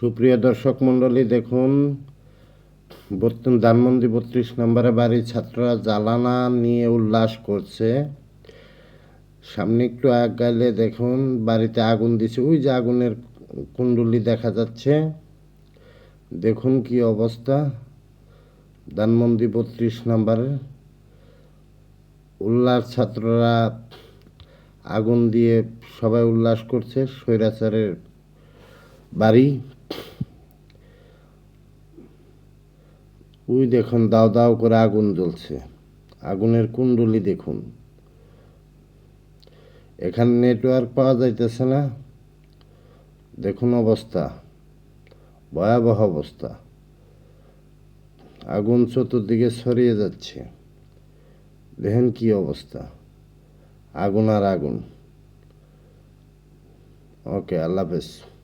সুপ্রিয় দর্শক মণ্ডলী, দেখুন ধানমন্দি বত্রিশ নম্বরে বাড়ির ছাত্ররা জ্বালানা নিয়ে উল্লাস করছে। সামনে একটু আগ আগাইলে দেখুন, বাড়িতে আগুন দিছে। ওই যে আগুনের কুণ্ডলি দেখা যাচ্ছে। দেখুন কি অবস্থা। ধানমন্দি বত্রিশ নম্বরে উল্লাস ছাত্ররা আগুন দিয়ে সবাই উল্লাস করছে। স্বৈরাচারের বাড়ি। ওই দেখুন, দাও দাও করে আগুন জ্বলছে। আগুনের কুণ্ডলি দেখুন। এখানে নেটওয়ার্ক পাওয়া যাইতেছে না। দেখুন অবস্থা। ভয়াবহ অবস্থা। আগুন চতুর্দিকে ছড়িয়ে যাচ্ছে। দেখেন কি অবস্থা। আগুন আর আগুন। ওকে, আল্লাহ হাফেজ।